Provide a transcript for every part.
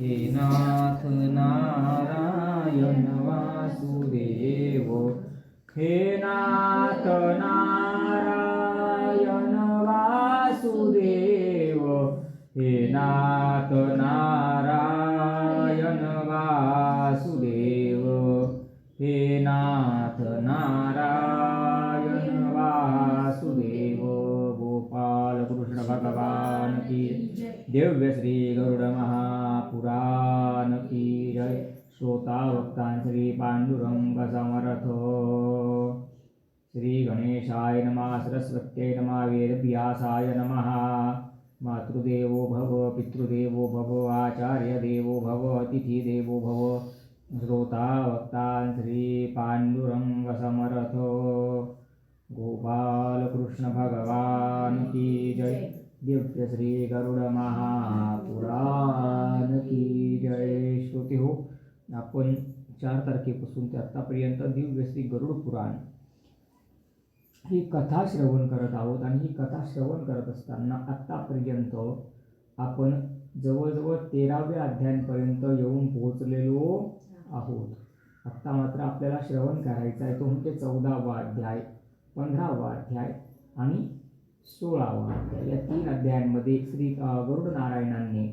हे नाथ नारायण वासुदेव हे नाथ नारायण वासुदेव हे नाथ नारायण वासुदेव हे नाथ नारायण वासुदेव गोपाल कृष्ण भगवान की देव्य श्री गरुड पुराण की जय श्रोता वक्ता श्री पांडुरंग समर्थ श्री गणेशाय नमः सरस्वत्यै नमः वेदव्यासाय नमः। मातृदेवो भव पितृदेवो भव आचार्यदेवो भव अतिथिदेवो भव। श्रोता भक्तान श्री पांडुरंग समर्थ गोपाल कृष्ण भगवान की जय। दिव्य श्री गरुड महापुराण की जय श्रोते हो आपण चार तारखेपासून ते आत्तापर्यंत दिव्य श्री गरुड पुराण ही कथा श्रवण करत आहोत आणि ही कथा श्रवण करत असताना आत्तापर्यंत आपण जवळजवळ तेराव्या अध्यायांपर्यंत येऊन पोहोचलेलो आहोत. आत्ता मात्र आपल्याला श्रवण करायचा आहे तो म्हणजे चौदावा अध्याय पंधरावा अध्याय आणि सोळावा या तीन अध्यायांमध्ये श्री गरुड नारायणांनी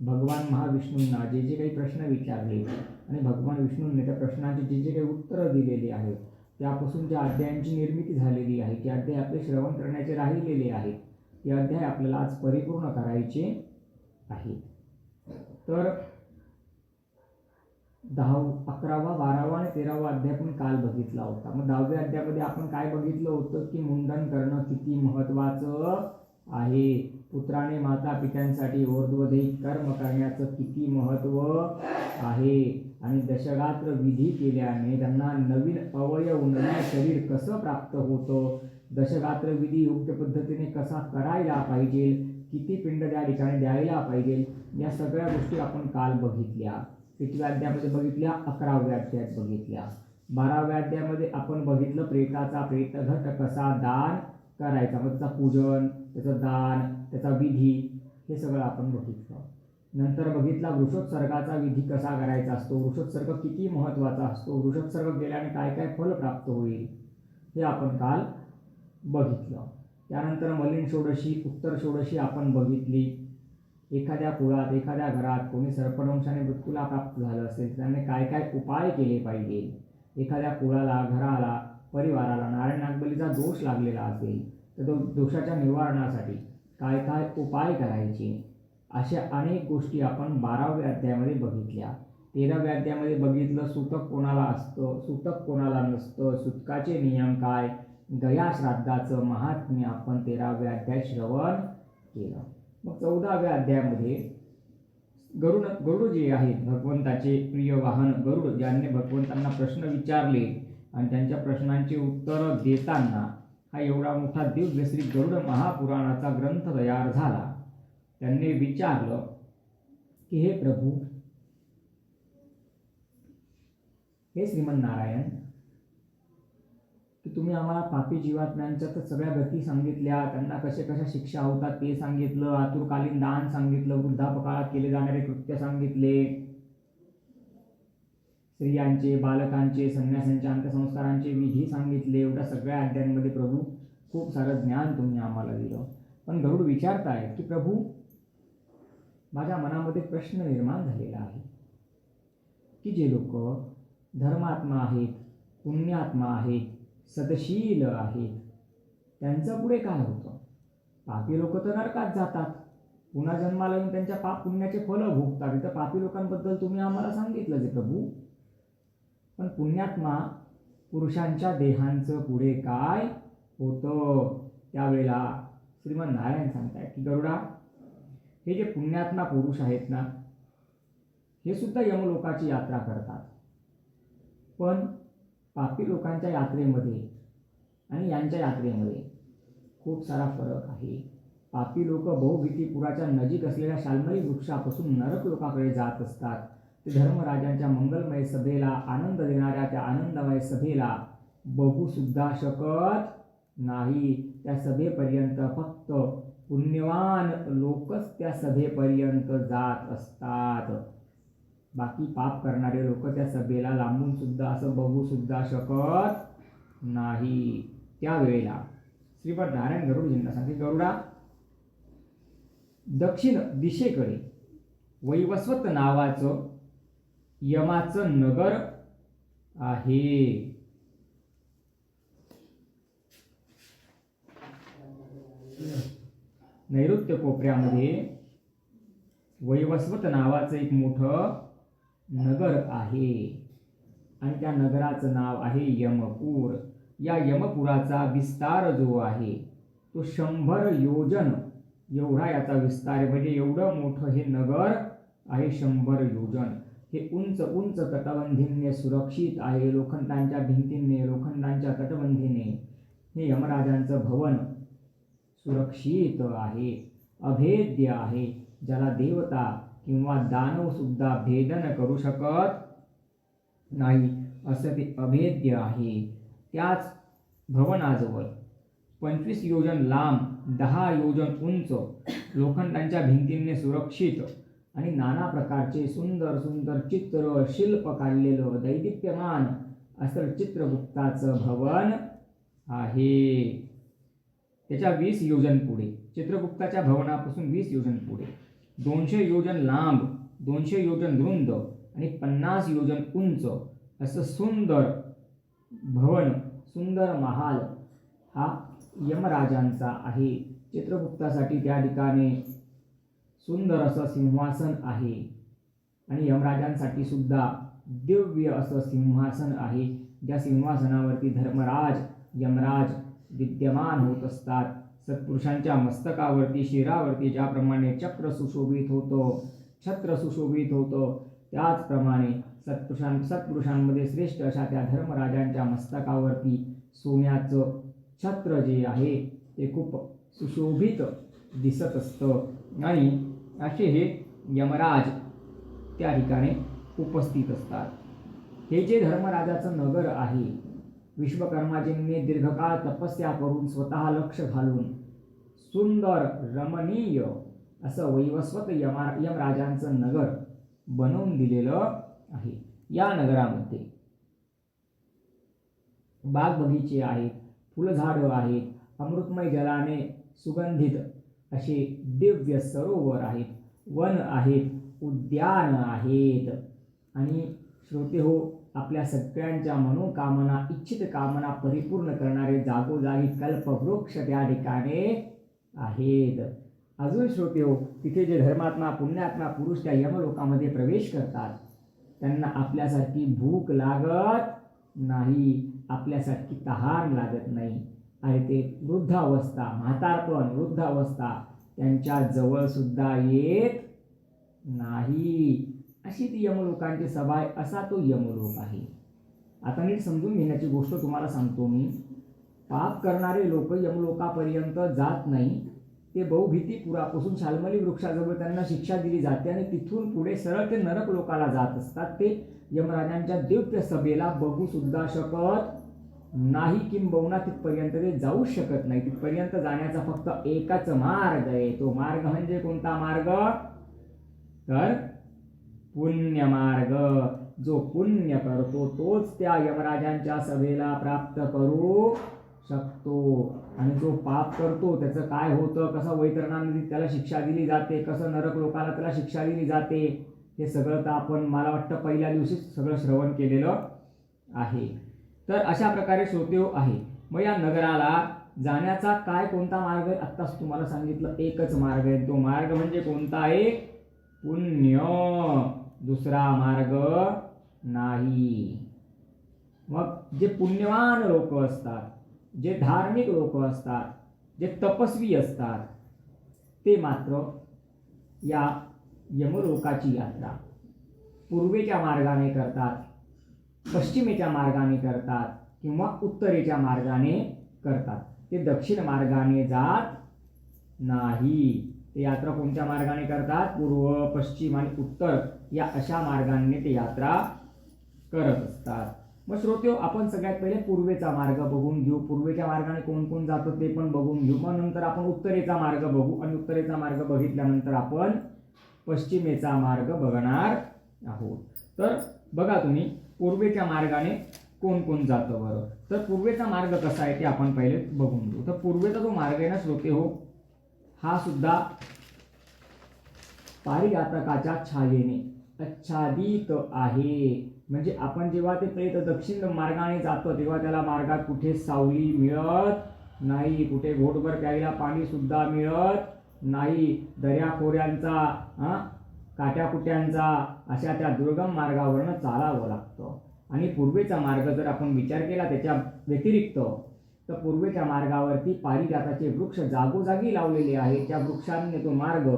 भगवान महाविष्णूंना जे जे काही प्रश्न विचारले आणि भगवान विष्णूंनी त्या प्रश्नांची जे जे काही उत्तरं दिलेली आहेत त्यापासून ज्या अध्यायांची निर्मिती झालेली आहे ते अध्याय आपले श्रवण करण्याचे राहिलेले आहेत ते अध्याय आपल्याला आज परिपूर्ण करायचे आहेत. तर दहा अकरावा बारावा आणि तेरावा अध्याय आपण काल बघितला होता. मग दहाव्या अध्यायामध्ये आपण काय बघितलं होतं की मुंडन करणं किती महत्त्वाचं आहे? पुत्राने माता पित्यांसाठी ओर्ध्वदे कर्म करण्याचं किती महत्त्व आहे? आणि दशगात्र विधी केल्याने त्यांना नवीन अवयव नवीन शरीर कसं प्राप्त होतं? दशगात्र विधी योग्य पद्धतीने कसा करायला पाहिजे? किती पिंड त्या ठिकाणी द्यायला पाहिजे? या सगळ्या गोष्टी आपण काल बघितल्या. कितव्या अध्यायामध्ये बघितल्या? अकराव्या अध्यायात बघितल्या. बाराव्या अध्यायामध्ये आपण बघितलं प्रेताचा प्रेतघट कसा दान करायचा मग त्याचं पूजन त्याचं दान त्याचा विधी हे सगळं आपण बघितलं. नंतर बघितला वृषोत्सर्गाचा विधी कसा करायचा असतो वृषोत्सर्ग किती महत्त्वाचा असतो वृषोत्सर्ग केल्याने काय काय फल प्राप्त होईल हे आपण काल बघितलं. त्यानंतर मलिन षोडशी उत्तर षोडशी आपण बघितली. एखाद्या कुळात एखाद्या घरात कोणी सर्पदंशाने मृत्यूला प्राप्त झालं असेल त्याने काय काय उपाय केले पाहिजे? एखाद्या कुळाला घराला परिवाराला नारायण नागबलीचा दोष लागलेला असेल तर तो दोषाच्या निवारणासाठी काय काय उपाय करायचे? अशा अनेक गोष्टी आपण बाराव्या अध्यायामध्ये बघितल्या. तेराव्या अध्यायामध्ये बघितलं सुतक कोणाला असतं? सुतक कोणाला नसतं? सुतकाचे नियम काय? गया श्राद्धाचं महात्म्य आपण तेराव्या अध्याय श्रवण केलं. मग चौदाव्या अध्यायामध्ये गरुड गरुड जे आहेत भगवंताचे प्रिय वाहन गरुड ज्यांनी भगवंतांना प्रश्न विचारले आणि त्यांच्या प्रश्नांची उत्तरं देताना हा एवढा मोठा दिव्य श्री गरुड महापुराणाचा ग्रंथ तयार झाला. त्यांनी विचारलं की हे प्रभू हे श्रीमन नारायण की तुम्ही आम्हाला पापी जीवात्म्यांच्या तर सगळ्या गती सांगितल्या. त्यांना कशा कशा शिक्षा होतात ते सांगितलं. आतुरकालीन दान सांगितलं. वृद्धापकाळात केले जाणारे कृत्य सांगितले. स्त्रियांचे बालकांचे संन्यासांच्या अंत्यसंस्कारांचे विधी सांगितले. एवढ्या सगळ्या अध्यायांमध्ये प्रभू खूप सारं ज्ञान तुम्ही आम्हाला दिलं. पण गरुड विचारतायत की प्रभू माझ्या मनामध्ये प्रश्न निर्माण झालेला आहे. की जे लोक धर्मात्मा आहेत पुण्यात्मा आहेत सदशील आहेत. त्यांचं पुढे काय होतं? पापी लोक तर नरकात जातात. पुन्हा जन्माला येऊन त्यांच्या पाप पुण्याचे फलं भोगतात. इथं पापी लोकांबद्दल तुम्ही आम्हाला सांगितलं जे प्रभू. पण पुण्यात्मा पुरुषांच्या देहांचं पुढे काय होतं? त्यावेळेला श्रीमंत नारायण सांगताय की गरुडा हे जे पुण्यात्मा पुरुष आहेत ना हे सुद्धा यमलोकाची यात्रा करतात. पण पापी लोकांच्या यात्रेमध्ये आणि यांच्या यात्रेमध्ये खूप सारा फरक आहे. पापी लोक बहुभीतीपुराच्या नजीक असलेल्या शालमरी वृक्षापासून नरक लोकाकडे जात असतात. ते धर्मराजांच्या मंगलमय सभेला आनंद देणाऱ्या त्या आनंदमय सभेला बघूसुद्धा शकत नाही. त्या सभेपर्यंत फक्त पुण्यवान लोकच त्या सभेपर्यंत जात असतात. बाकी पाप करणारे लोक त्या सभेला लांबून सुद्धा असं बघू सुद्धा शकत नाही. त्यावेळेला श्रीपद नारायण गरुडजींना सांगते गरुडा दक्षिण दिशेकडे वैवस्वत नावाचं यमाचं नगर आहे. नैऋत्य कोपऱ्यामध्ये वैवस्वत नावाचं एक मोठं नगर आहे. आणि त्या नगराचं नाव आहे यमपूर. या यमपुराचा विस्तार जो आहे तो शंभर योजन. एवढा याचा विस्तार आहे. म्हणजे एवढं मोठं हे नगर आहे शंभर योजन. हे उंच उंच तटबंधींनी सुरक्षित आहे. लोखंडांच्या भिंतींनी लोखंडांच्या तटबंधीने. हे यमराजांचं भवन सुरक्षित आहे. अभेद्य आहे. ज्याला देवता किंवा दानव सुद्धा भेदन करू शकत नाही असं ते अभेद्य आहे. त्याच भवनाजवळ पंचवीस योजन लांब दहा योजन उंच लोखंडांच्या भिंतींनी सुरक्षित आणि नाना प्रकारचे सुंदर सुंदर चित्र शिल्प काढलेलं दैदिप्यमान असं चित्रगुप्ताचं भवन आहे. त्याच्या वीस योजन पुढे चित्रगुप्ताच्या भवनापासून वीस योजन पुढे. दोनशे योजन लांब दोनशे योजन रुंद आणि पन्नास योजन उंच असं सुंदर भवन सुंदर महाल हा यमराजांचा आहे. चित्रगुप्तासाठी त्या ठिकाणी सुंदर असं सिंहासन आहे. आणि यमराजांसाठी सुद्धा दिव्य असं सिंहासन आहे. ज्या सिंहासनावरती धर्मराज यमराज विद्यमान होत असतात. सत्पुरुषांच्या मस्तकावरती शिरावरती ज्याप्रमाणे चक्र सुशोभित होतं छत्र सुशोभित होतं त्याचप्रमाणे सत्पुरुषां सत्पुरुषांमध्ये श्रेष्ठ अशा त्या धर्मराजांच्या मस्तकावरती सोन्याचं छत्र जे आहे ते खूप सुशोभित दिसत असतं. आणि असे हे यमराज त्या ठिकाणी उपस्थित असतात. हे जे धर्मराजाचं नगर आहे विश्वकर्माजींनी दीर्घकाळ तपस्या करून स्वतः लक्ष घालून सुंदर रमणीय असं वैवस्वत यमा यमराजांचं नगर बनवून दिलेलं आहे. या नगरामध्ये बाग बगीचे आहेत फुलझाडं आहेत अमृतमय जलाने सुगंधित असे दिव्य सरोवर आहेत वन आहेत उद्यान आहेत. आणि श्रोते हो आपल्या सगळ्यांच्या मनोकामना इच्छित कामना परिपूर्ण करणारे जागोजागी कल्पवृक्ष त्या ठिकाणी आहेत. अजून श्रोते हो तिथे जे धर्मात्मा पुण्यात्मा पुरुष त्या यमलोकामध्ये प्रवेश करतात त्यांना आपल्यासारखी भूक लागत नाही आपल्यासारखी तहान लागत नाही. आणि ते वृद्धावस्था म्हातारपण वृद्धावस्था त्यांच्या जवळसुद्धा येत नाही. अशी ती यमलोकांची सभा आहे असा तो यमलोक आहे. आता नीट समजून घेण्याची गोष्ट तुम्हाला सांगतो मी. पाप करणारे लोक यमलोकापर्यंत जात नाही ते बहुभीतीपुरापासून शाल्मली वृक्षाजवळ त्यांना शिक्षा दिली जाते आणि तिथून पुढे सरळ ते नरक लोकाला जात असतात. ते यमराजांच्या दिव्य सभेला बघू सुद्धा शकत नाही किंबहुना तिथपर्यंत ते जाऊ शकत नाही. तिथपर्यंत जाण्याचा फक्त एकच मार्ग आहे. तो मार्ग म्हणजे कोणता मार्ग? तर पुण्यमार्ग जो पुण्य करतो तोच त्या यमराजांच्या सभेला प्राप्त करू शकतो आणि जो पाप करतो त्याचं काय होतं कसं वैतरणामध्ये त्याला शिक्षा दिली जाते कसं नरक लोकाला त्याला शिक्षा दिली जाते हे सगळं तर आपण मला वाटतं पहिल्या दिवशीच सगळं श्रवण केलेलं आहे. तर अशा प्रकारे श्रोतेव आहे. मग या नगराला जाण्याचा काय कोणता मार्ग आहे? आत्ताच तुम्हाला सांगितलं एकच मार्ग आहे. तो मार्ग म्हणजे कोणता आहे? पुण्य. दुसरा मार्ग नाही. मग जे पुण्यवान लोक असतात जे धार्मिक लोक असतात जे तपस्वी असतात ते मात्र या यमलोकाची यात्रा. पूर्वेच्या मार्गाने करतात पश्चिमेच्या मार्गाने करतात किंवा उत्तरेच्या मार्गाने करतात. ते दक्षिण मार्गाने जात नाही. ते यात्रा कोणत्या मार्गाने करतात? पूर्व पश्चिम आणि उत्तर या अशा मार्गाने ते यात्रा करत असतात. मग श्रोते आपण सगळ्यात पहिले पूर्वेचा मार्ग बघून घेऊ. पूर्वेच्या मार्गाने कोण कोण जातं ते पण बघून घेऊ. मग नंतर आपण उत्तरेचा मार्ग बघू. आणि उत्तरेचा मार्ग बघितल्यानंतर आपण पश्चिमेचा मार्ग बघणार आहोत. तर बघा तुम्ही पूर्वेच्या मार्गाने कोण कोण जातं बरं? तर पूर्वेचा मार्ग कसा आहे ते आपण पहिले बघून घेऊ. तर पूर्वेचा जो मार्ग आहे ना श्रोते हो हा सुद्धा पारिघातकाच्या छायेने आच्छादित आहे. म्हणजे आपण जेव्हा ते प्रेत दक्षिण मार्गाने जातो तेव्हा त्याला मार्गात कुठे सावली मिळत नाही. कुठे घोटभर प्यायला पाणी सुद्धा मिळत नाही. दर्याखोऱ्यांचा हां काट्याकुट्यांचा अशा त्या दुर्गम मार्गावरनं चालावं लागतं. आणि पूर्वेचा मार्ग जर आपण विचार केला त्याच्या व्यतिरिक्त तर पूर्वेच्या मार्गावरती पारिजाताचे वृक्ष जागोजागी लावलेले आहे त्या वृक्षांनी तो मार्ग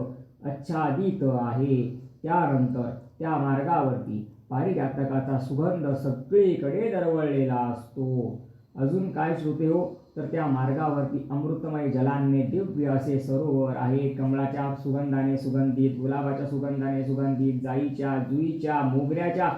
आच्छादित आहे. त्यानंतर त्या मार्गावरती पारिजातकाचा सुगंध सगळीकडे दरवळलेला असतो. अजून काय श्रोते हो? तर त्या मार्गावरती अमृतमय जलांनी दिव्य असे सरोवर आहे. कमळाच्या सुगंधाने सुगंधित गुलाबाच्या सुगंधाने सुगंधित जाईच्या जुईच्या मोगऱ्याच्या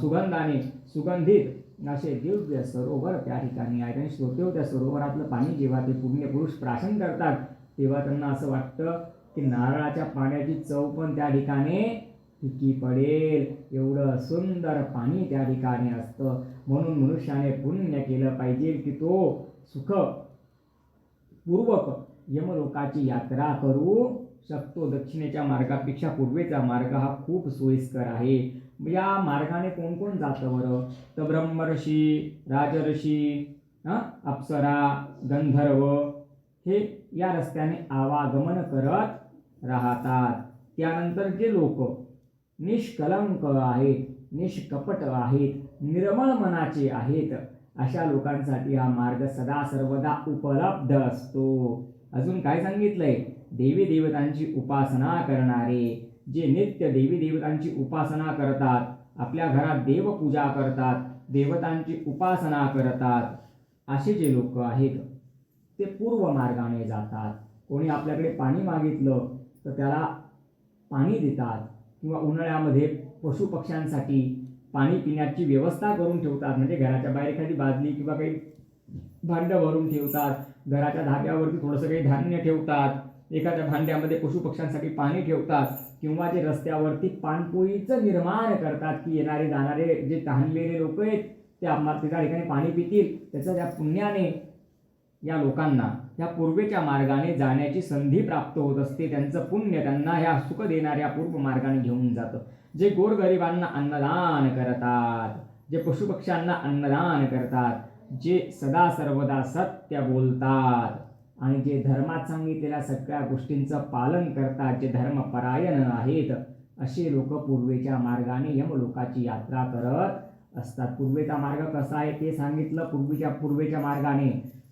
सुगंधाने सुगंधित असे दिव्य सरोवर त्या ठिकाणी आहेत. आणि श्रोते हो त्या सरोवरातलं पाणी जेव्हा ते पुण्यपुरुष प्राशन करतात तेव्हा त्यांना असं वाटतं की नारळाच्या पाण्याची चव पण त्या ठिकाणी टिकी पडेल? एवढं सुंदर पाणी त्या ठिकाणी असतं. म्हणून मनुष्याने पुण्य केलं पाहिजे की तो सुख पूर्वक यमलोकाची यात्रा करू शकतो. दक्षिणेच्या मार्गापेक्षा पूर्वेचा मार्ग हा खूप सोयीस्कर आहे. या मार्गाने कोण कोण जातं बरं? तर ब्रह्मर्षी राजर्षी अप्सरा गंधर्व हे या रस्त्याने आवागमन करत राहतात. त्यानंतर जे लोक निष्कलंक आहेत निष्कपट आहेत निर्मळ मनाचे आहेत. अशा लोकांसाठी हा मार्ग सदा सर्वदा उपलब्ध असतो. अजून काय सांगितलंय? देवी देवतांची उपासना करणारे. जे नित्य देवी देवतांची उपासना करतात आपल्या घरात देवपूजा करतात देवतांची उपासना करतात. असे जे लोक आहेत ते पूर्व मार्गाने जातात. कोणी आपल्याकडे पाणी मागितलं तर त्याला पाणी देतात. किंवा उन्हाळ्यामध्ये पशुपक्ष्यांसाठी पाणी पिण्याची व्यवस्था करून ठेवतात. म्हणजे घराच्या बाहेर एखादी बादली किंवा काही भांडं भरून ठेवतात. घराच्या धाब्यावरती थोडंसं काही धान्य ठेवतात. एखाद्या भांड्यामध्ये पशुपक्ष्यांसाठी पाणी ठेवतात. किंवा जे रस्त्यावरती पाणपोईचं निर्माण करतात की येणारे जाणारे जे तहानलेले लोक आहेत ते आम्हाला त्या ठिकाणी पाणी पितील. त्याच्या त्या पुण्याने या लोकांना या पूर्वेच्या मार्गाने जाण्याची संधी प्राप्त होत असते. त्यांचं पुण्य त्यांना ह्या सुख देणाऱ्या पूर्व मार्गाने घेऊन जातं. जे गोरगरिबांना अन्नदान करतात जे पशुपक्ष्यांना अन्नदान करतात जे सदा सर्वदा सत्य बोलतात आणि जे धर्मात सांगितलेल्या सगळ्या गोष्टींचं पालन करतात जे धर्मपरायण आहेत असे लोक पूर्वेच्या मार्गाने यमलोकाची यात्रा करत असतात. पूर्वेचा मार्ग कसा आहे ते सांगितलं. पूर्वीच्या पूर्वेच्या मार्गाने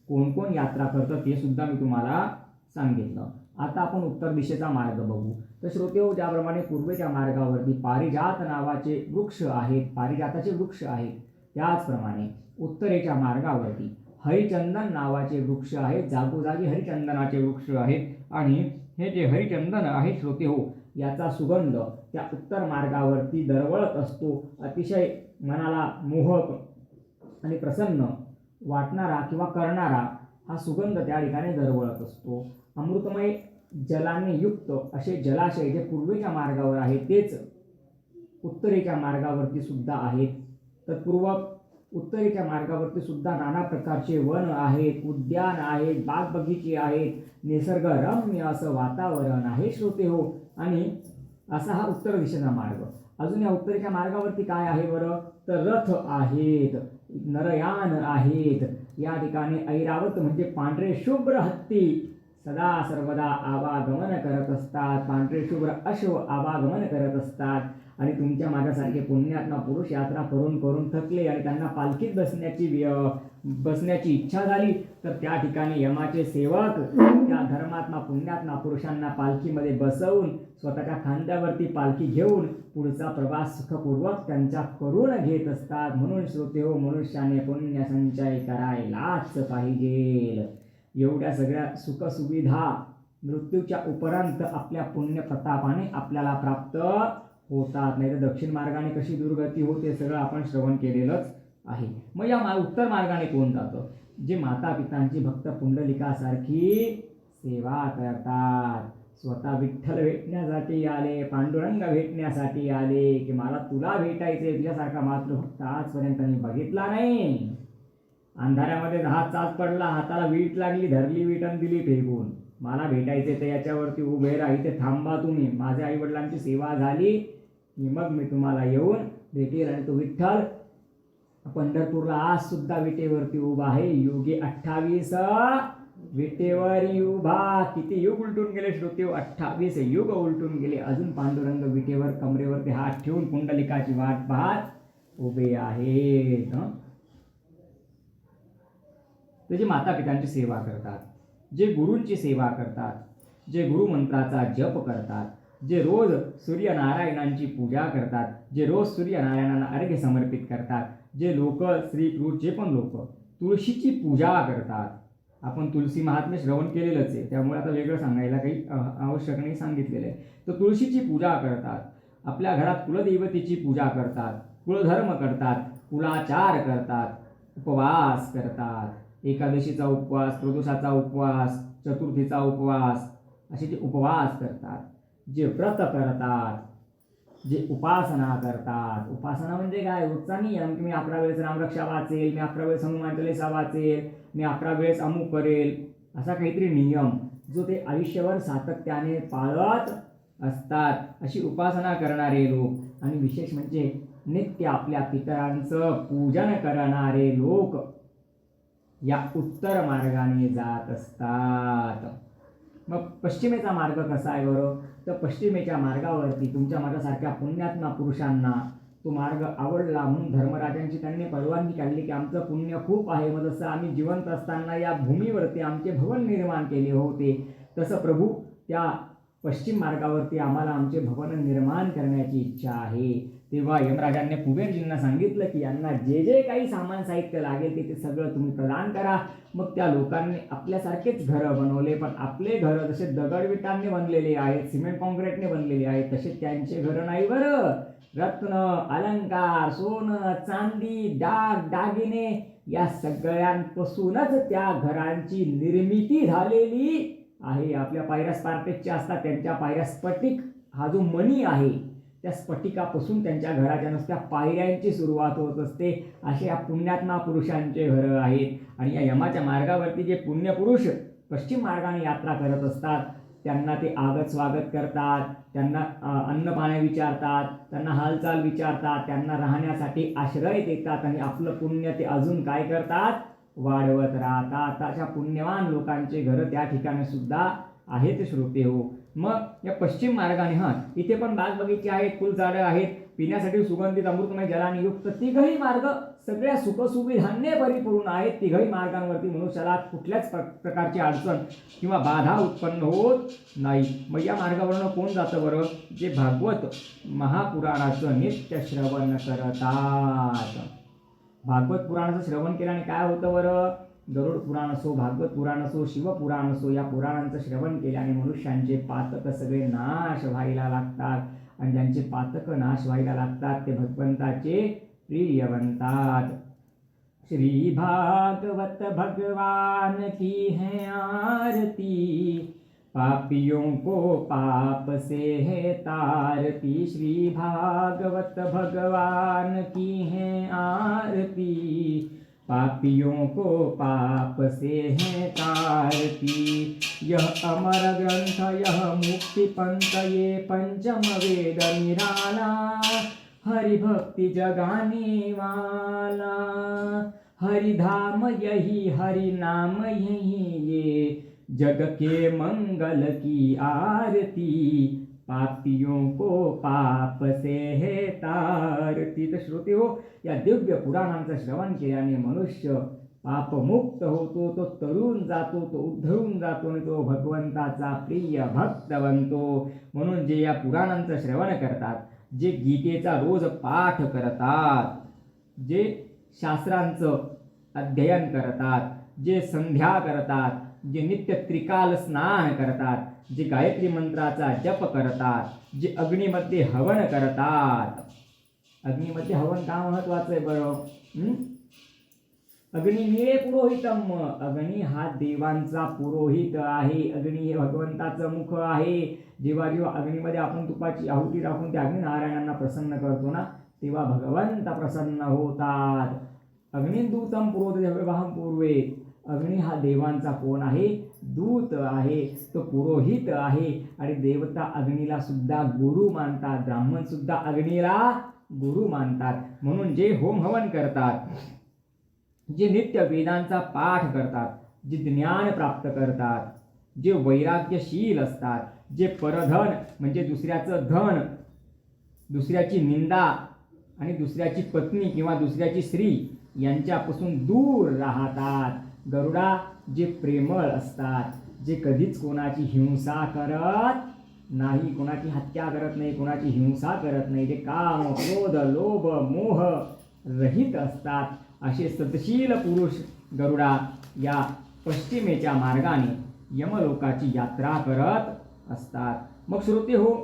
कोण कोण यात्रा करतं ते सुद्धा मी तुम्हाला सांगितलं. आता आपण उत्तर दिशेचा मार्ग बघू. तर श्रोतेहो ज्याप्रमाणे पूर्वेच्या मार्गावरती पारिजात नावाचे वृक्ष आहेत पारिजाताचे वृक्ष आहेत त्याचप्रमाणे उत्तरेच्या मार्गावरती हरिचंदन नावाचे वृक्ष आहेत जागोजागी हरिचंदनाचे वृक्ष आहेत आणि हे जे हरिचंदन आहे श्रोते हो याचा सुगंध त्या उत्तर मार्गावरती दरवळत असतो. अतिशय मनाला मोहक आणि प्रसन्न वाटणारा किंवा करणारा हा सुगंध त्या ठिकाणी दरवळत असतो. अमृतमय जलाने युक्त असे जलाशय जे पूर्वेच्या मार्गावर आहेत तेच उत्तरेच्या मार्गावरती सुद्धा आहेत. तर पूर्व उत्तरेच्या मार्गावरती सुद्धा नाना प्रकारचे वन आहेत उद्यान आहेत बाग बगीचे आहेत निसर्गरम्य असं वातावरण आहे श्रोते हो. आणि असा हा उत्तर दिशेचा मार्ग. अजून या उत्तरेच्या मार्गावरती काय आहे बरं? तर रथ आहेत. नरयान आहेत. या ठिकाणी ऐरावत म्हणजे पांढरे शुभ्र हत्ती सदा सर्वदा आवागमन करत असतात. पांढरे शुभ्र अश्व आवागमन करत असतात. आणि तुमच्या माझ्यासारखे पुण्यात्मा पुरुष यात्रा करून करून थकले आणि त्यांना पालखीत बसण्याची व्य- बसण्याची इच्छा झाली तर त्या ठिकाणी यमाचे सेवक त्या धर्मात्मा पुण्यात्मा पुरुषांना पालखीमध्ये बसवून स्वतःच्या खांद्यावरती पालखी घेऊन पुढचा प्रवास सुखपूर्वक त्यांच्या करून घेत असतात. म्हणून श्रोते हो मनुष्याने पुण्य संचय करायलाच पाहिजे. एवढ्या सगळ्या सुखसुविधा मृत्यूच्या उपरांत आपल्या पुण्य प्रतापाने आपल्याला प्राप्त होतात. नाही तर दक्षिण मार्गाने कशी दुर्गती होते सगळं आपण श्रवण केलेलंच आहे. मग या उत्तर मार्गाने कोण जातं? जे माता पितांची भक्त पुंडलिकासारखी सेवा करतात. स्वतः विठ्ठल भेटण्यासाठी आले पांडुरंग भेटण्यासाठी आले की मला तुला भेटायचे तुझ्यासारखा मातृभक्त आजपर्यंत मी बघितला नाही. अंधाऱ्यामध्ये हात चाच पडला हाताला वीट लागली धरली वीट आणि दिली फेकून. मला भेटायचे तर याच्यावरती उभे राहा इथे थांबा तुम्ही. माझ्या आई वडिलांची सेवा झाली की मग मी तुम्हाला येऊन भेटेल. आणि तो विठ्ठल पंढरपूरला आज सुद्धा विटेवरती उभा आहे. योगी अठ्ठावीस विटेवर उभा. किती युग उलटून गेले श्रोते हो, अठ्ठावीस युग उलटून गेले. अजून पांडुरंग विटेवर कमरेवरती हात ठेवून कुंडलिकाची वाट पाहत उभे आहेत. हं? त्याची माता पित्यांची सेवा करतात जे गुरूंची सेवा करतात जे गुरुमंत्राचा जप करतात जे रोज सूर्यनारायणांची पूजा करतात जे रोज सूर्यनारायणांना अर्घ्य समर्पित करतात जे लोक स्त्री पुरुष जे पण लोक तुळशीची पूजा करतात. आपण तुलसी महात्म्य श्रवण केलेलंच आहे. त्यामुळे आता वेगळं सांगायला काही आवश्यक नाही सांगितलेलं आहे. तर तुळशीची पूजा करतात. आपल्या घरात कुलदैवतेची पूजा करतात. कुलधर्म करतात. कुलाचार करतात. उपवास करतात. एकादशीचा उपवास प्रदोषाचा उपवास चतुर्थीचा उपवास असे जे उपवास करतात. जे व्रत करतात. जे उपासना करतात. उपासना म्हणजे काय? रोजचा नियम की मी अकरा वेळेस रामरक्षा वाचेल मी अकरा वेळेस हनुमान चालिसा वाचेल मी अकरा वेळेस अमुक करेल असा काहीतरी नियम जो ते आयुष्यभर सातत्याने पाळत असतात. अशी उपासना करणारे लोक आणि विशेष म्हणजे नित्य आपल्या पितरांचं पूजन करणारे लोक या उत्तर मार्गाने जात असतात. मग पश्चिमेचा मार्ग कसा आहे बरं? तर पश्चिमेच्या मार्गावरती तुमच्या माझ्यासारख्या पुण्यात्मा पुरुषांना तो मार्ग आवडला म्हणून धर्मराजांची त्यांनी परवानगी काढली की आमचं पुण्य खूप आहे. मग जसं आम्ही जिवंत असताना या भूमीवरती आमचे भवन निर्माण केले होते तसं प्रभू त्या पश्चिम मार्गावरती आम्हाला आमचे भवन निर्माण करण्याची इच्छा आहे. तेव्हा यमराजांनी कुबेरजींना सांगितलं की यांना जे जे काही सामान साहित्य लागेल ते ते सगळं तुम्ही प्रदान करा. मग त्या लोकांनी आपल्यासारखेच घरं बनवले पण आपले घरं जसे दगडविटांनी बनलेले आहेत सिमेंट कॉन्क्रीटने बनलेले आहेत तसे त्यांचे घरं नाही बरं. रत्न अलंकार सोनं चांदी डाग दागिने या सगळ्यांपासूनच त्या घरांची निर्मिती झालेली आहे आपल्या पायऱ्या स्पार्टेजच्या असतात त्यांच्या पायऱ्या स्फटिक हा जो मणी आहे त्या स्फटिकापासून त्यांच्या घराच्या नुसत्या पायऱ्यांची सुरुवात होत असते. असे या पुण्यात्मा पुरुषांचे घरं आहेत आणि या यमाच्या मार्गावरती जे पुण्यपुरुष पश्चिम मार्गाने यात्रा करत असतात त्यांना ते आगत स्वागत करतात त्यांना अ, अन्न पाणी विचारतात त्यांना हालचाल विचारतात त्यांना राहण्यासाठी आश्रय देतात आणि आपलं पुण्य ते अजून काय करतात? वाढवत राहतात. अशा पुण्यवान लोकांचे घरं त्या ठिकाणी सुद्धा आहेत श्रोते हो. मग या पश्चिम मार्गाने हां इथे पण बाग बगीचे आहेत फुलझाडं आहेत. पिण्यासाठी सुगंधित अमृतमय जलाने युक्त तिघही मार्ग सगळ्या सुखसुविधांनी परिपूर्ण आहेत. तिघही मार्गांवरती मनुष्याला कुठल्याच प्रकारची अडचण किंवा बाधा उत्पन्न होत नाही. मग या मार्गावरनं कोण जातं बरं? जे भागवत महापुराणाचं नित्य श्रवण करतात. भागवत पुराणाचं श्रवण केल्याने काय होतं बरं? गरुड पुराण असो भागवत पुराण असो शिवपुराण असो या पुराणांचं श्रवण केल्याने मनुष्यांचे पातक सगळे नाश व्हायला लागतात. आणि ज्यांचे पातक नाश व्हायला लागतात ते भगवंताचे प्रिय बनतात. श्री भागवत भगवान की है आरती? पापियों को पाप से है तारती। श्री भागवत भगवान की है आरती। पापियों को पाप से है तारती। यह अमर ग्रंथ यह मुक्ति पंथ ये पंचम वेद निराला। हरि भक्ति जगाने वाला। हरि धाम यही हरि नाम यही ये जग के मंगल की आरती पापियों को पाप से है तारती. तर श्रोते हो या दिव्य पुराणांचं श्रवण केल्याने मनुष्य पापमुक्त होतो तो तरुण जातो तो उद्धरून जातो आणि तो भगवंताचा प्रिय भक्त बनतो. म्हणून जे या पुराणांचं श्रवण करतात जे गीतेचा रोज पाठ करतात जे शास्त्रांचं अध्ययन करतात जे संध्या करतात जे नित्य त्रिकाल स्नान करतात जे गायत्री मंत्राचा जप करतात जे अग्नीमध्ये हवन करतात. अग्नीमध्ये हवन का महत्वाचं आहे बरं? हं? अग्नी निळे पुरोहितम. अग्नी हा देवांचा पुरोहित आहे. अग्नी हे भगवंताचं मुख आहे. जेव्हा जेव्हा अग्नीमध्ये आपण तुपाची आहुती टाकून त्या अग्निनारायणांना प्रसन्न करतो ना तेव्हा भगवंत प्रसन्न होतात. अग्निदूतम पुरोहित पूर्वे. अग्नी हा देवांचा कोण आहे? दूत आहे. तो पुरोहित आहे. आणि देवता अग्नीला सुद्धा गुरु मानतात. ब्राह्मण सुद्धा अग्नीला गुरु मानतात. म्हणून जे होम हवन करतात जे नित्य वेदांचा पाठ करतात जे ज्ञान प्राप्त करतात जे वैराग्यशील असतात जे परधन म्हणजे दुसऱ्याचं धन दुसऱ्याची निंदा आणि दुसऱ्याची पत्नी किंवा दुसऱ्याची स्त्री यांच्यापासून दूर राहतात. गरुडा जे प्रेमळ असतात जे कधीच कोणाची हिंसा करत नाही कोणाची हत्या करत नाही कोणाची हिंसा करत नाही जे काम क्रोध लोभ मोह रहित असतात असे सतशील पुरुष गरुडा या पश्चिमेच्या मार्गाने यमलोकाची यात्रा करत असतात. मग श्रोते हो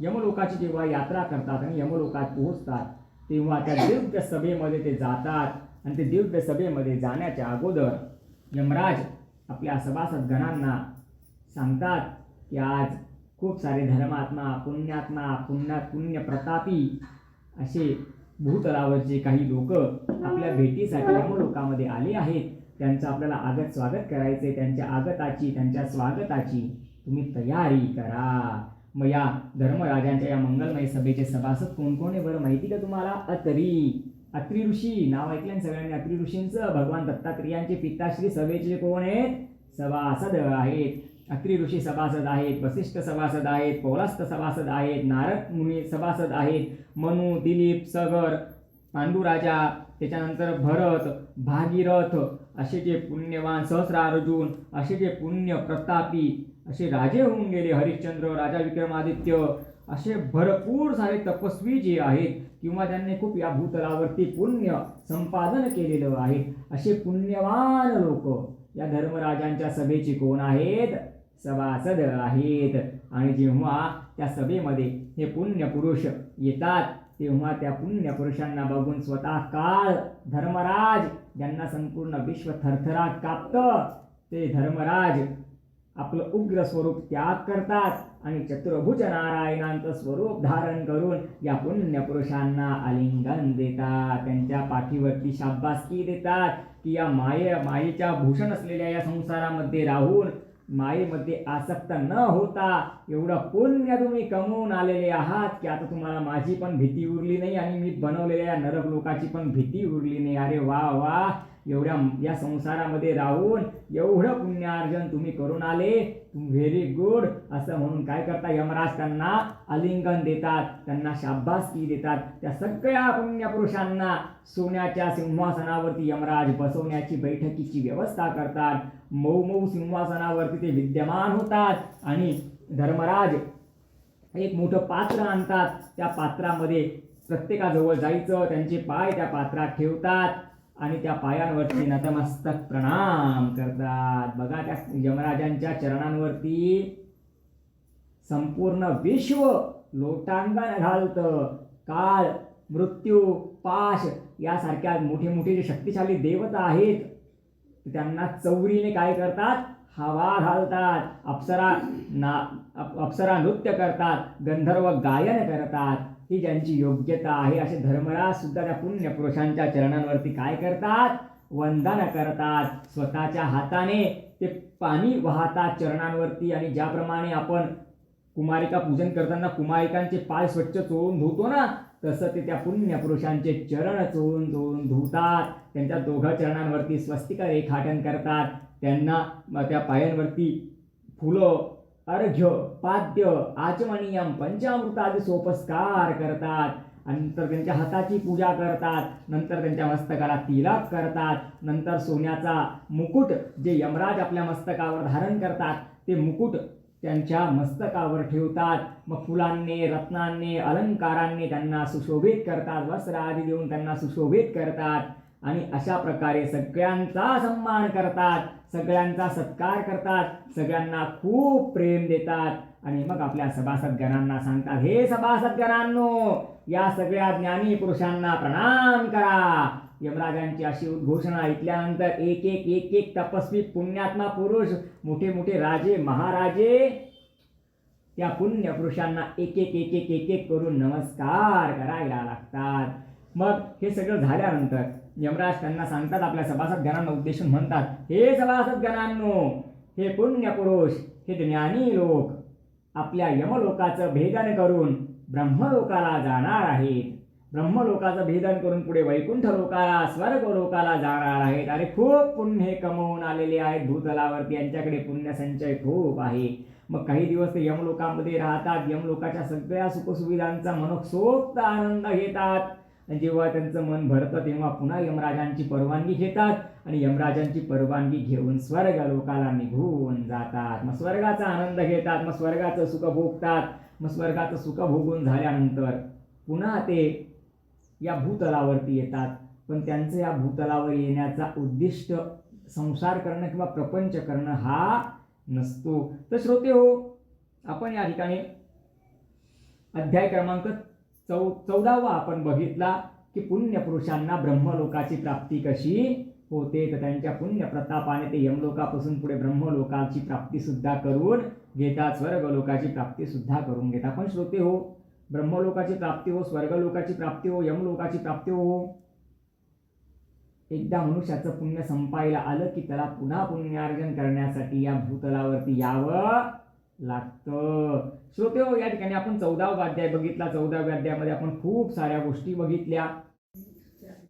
यमलोकाची जेव्हा यात्रा करतात आणि यमलोकात पोहोचतात तेव्हा त्या दिव्य सभेमध्ये ते जातात. आणि ते दिव्य सभेमध्ये जाण्याच्या अगोदर यमराज आपल्या सभासद गणांना सांगतात की आज खूप सारे धर्मात्मा पुण्यात्मा पुण्या पुण्य प्रतापी असे भूतलावरचे काही लोक आपल्या भेटीसाठी यमलोकामध्ये आले आहेत. त्यांचं आपल्याला आगत स्वागत करायचे त्यांच्या आगताची त्यांच्या स्वागताची तुम्ही तयारी करा. मग या धर्मराजांच्या या मंगलमय सभेचे सभासद कोण कोण आहे बरं माहिती का तुम्हाला? अतरी. अत्री ऋषी नाव ऐकलं सगळ्यांनी? अत्री ऋषींचं भगवान दत्तात्रेयांचे पिताश्री सभेचे कोण आहेत? सभासद आहेत. अत्री ऋषी सभासद आहेत वसिष्ठ सभासद आहेत पौलास्त सभासद आहेत नारद मुनी सभासद आहेत मनु दिलीप सगर पांडुराजा त्याच्यानंतर भरत भागीरथ असे जे पुण्यवान सहस्रार्जुन असे जे पुण्य प्रतापी असे राजे होऊन गेले हरिश्चंद्र राजा विक्रमादित्य असे भरपूर सारे तपस्वी जे आहेत किंवा त्यांनी खूप या भूतलावरती पुण्य संपादन केलेलं आहे. असे पुण्यवान लोक या धर्मराजांच्या सभेचे कोण आहेत? सभासद आहेत. आणि जेव्हा त्या सभेमध्ये हे पुण्य पुरुष येतात तेव्हा त्या पुण्य पुरुषांना बघून स्वतः काळ धर्मराज ज्यांना संपूर्ण विश्व थरथरात कापतं ते धर्मराज आपलं उग्र स्वरूप त्याग करतात. आणि चतुर्भुज नारायणांचं स्वरूप धारण करून या पुण्य पुरुषांना आलिंगन देतात. त्यांच्या पाठीवरती शाब्बासकी देतात. की या माये मायेच्या भूषण असलेल्या या संसारामध्ये राहून मायेमध्ये आसक्त न होता एवढं पुण्य तुम्ही कमवून आलेले आहात की आता तुम्हाला माझी पण भीती उरली नाही आणि मी बनवलेल्या नरक लोकाची पण भीती उरली नाही. अरे वा वा. एवढ्या या संसारामध्ये राहून एवढं पुण्यार्जन तुम्ही करून आले. व्हेरी गुड असं म्हणून काय करता? यमराज त्यांना आलिंगन देतात. त्यांना शाबासकी देतात. त्या सगळ्या पुण्यपुरुषांना सोन्याच्या सिंहासनावरती यमराज बसवण्याची बैठकीची व्यवस्था करतात. मऊ मऊ सिंहासनावरती ते विद्यमान होतात आणि धर्मराज एक मोठं पात्र आणतात. त्या पात्रामध्ये प्रत्येकाजवळ जायचं. त्यांचे पाय त्या पात्रात ठेवतात. आणि त्या पायांवरती नतमस्तक प्रणाम करतात. बघा त्या यमराजांच्या चरणांवरती संपूर्ण विश्व लोटांगण घालतं. काळ मृत्यू पाश यासारख्या मोठे मोठे जे शक्तिशाली देवता आहेत त्यांना चौरीने काय करतात? हवा घालतात. अप्सरा ना अप्सरा नृत्य करतात. गंधर्व गायन करतात. ही ज्यांची योग्यता आहे असे धर्मराज सुद्धा त्या पुण्य पुरुषांच्या चरणांवरती काय करतात? वंदन करतात. स्वतःच्या हाताने ते पाणी वाहतात चरणांवरती आणि ज्याप्रमाणे आपण कुमारिका पूजन करताना कुमारिकांचे पाय स्वच्छ चोळून धुतो ना तसं ते त्या पुण्य पुरुषांचे चरण चोळून चोळून धुतात. त्यांच्या दोघं चरणांवरती स्वस्तिका रेखाटन करतात. त्यांना त्या पायांवरती फुलं अर्घ्य पाद्य आचमनीयम पंचामृतादी सोपस्कार करतात. आणि नंतर त्यांच्या हाताची पूजा करतात. नंतर त्यांच्या मस्तकाला तिलक करतात. नंतर सोन्याचा मुकुट जे यमराज आपल्या मस्तकावर धारण करतात ते मुकुट त्यांच्या मस्तकावर ठेवतात. मग फुलांनी रत्नांनी अलंकारांनी त्यांना सुशोभित करतात. वस्त्र आदी देऊन त्यांना सुशोभित करतात. आणि अशा प्रकारे सगळ्यांचा सन्मान करतात सगळ्यांचा सत्कार करतात सगळ्यांना खूप प्रेम देतात. आणि मग आपल्या सभासदगणांना सांगतात हे सभासदगणांनो या सगळ्या ज्ञानी पुरुषांना प्रणाम करा. यमराजांची अशी उद्घोषणा ऐकल्यानंतर एक एक एक एक तपस्वी पुण्यात्मा पुरुष मोठे मोठे राजे महाराजे त्या पुण्य पुरुषांना एक एक एक एक एक एक करून नमस्कार करायला लागतात. मग हे सगळं झाल्यानंतर यमराज त्यांना सांगतात आपल्या सभासद गणांना उद्देशून म्हणतात हे सभासद गणांनो हे पुण्यपुरुष हे ज्ञानी लोक आपल्या यमलोकाचं भेदन करून ब्रह्मलोकाला जाणार आहेत. ब्रह्मलोकाचं भेदन करून पुढे वैकुंठ लोकाला स्वर्ग लोकाला जाणार आहेत. आणि खूप पुण्य कमवून आलेले आहेत. भूतलावरती यांच्याकडे पुण्य संचय खूप आहे. मग काही दिवस ते यमलोकामध्ये राहतात. यमलोकाच्या सगळ्या सुखसुविधांचा मनोसोक्त आनंद घेतात. आणि जेव्हा त्यांचं मन भरतं तेव्हा पुन्हा यमराजांची परवानगी घेतात आणि यमराजांची परवानगी घेऊन स्वर्ग लोकाला निघून जातात. मग स्वर्गाचा आनंद घेतात मग स्वर्गाचं सुख भोगतात मग स्वर्गाचं सुख भोगून झाल्यानंतर पुन्हा ते या भूतलावरती येतात. पण त्यांचं या भूतलावर येण्याचा उद्दिष्ट संसार करणं किंवा प्रपंच करणं हा नसतो. तर श्रोते हो आपण या ठिकाणी अध्याय क्रमांक चौ चौदावा आपण बघितला की पुण्य पुरुषांना ब्रह्मलोकाची प्राप्ती कशी होते तर त्यांच्या पुण्य प्रतापाने ते यमलोकापासून पुढे ब्रह्मलोकाची प्राप्ती सुद्धा करून घेतात स्वर्गलोकाची प्राप्ती सुद्धा करून घेतात. पण श्रोते हो ब्रह्मलोकाची प्राप्ती हो स्वर्गलोकाची प्राप्ती हो यमलोकाची प्राप्ती हो. एकदा मनुष्याचं पुण्य संपायला आलं की त्याला पुन्हा पुण्यार्जन करण्यासाठी या भूतलावरती यावं लागतं. श्रोते हो या ठिकाणी आपण चौदावा अध्याय बघितला. चौदाव्या अध्यायामध्ये आपण खूप साऱ्या गोष्टी बघितल्या.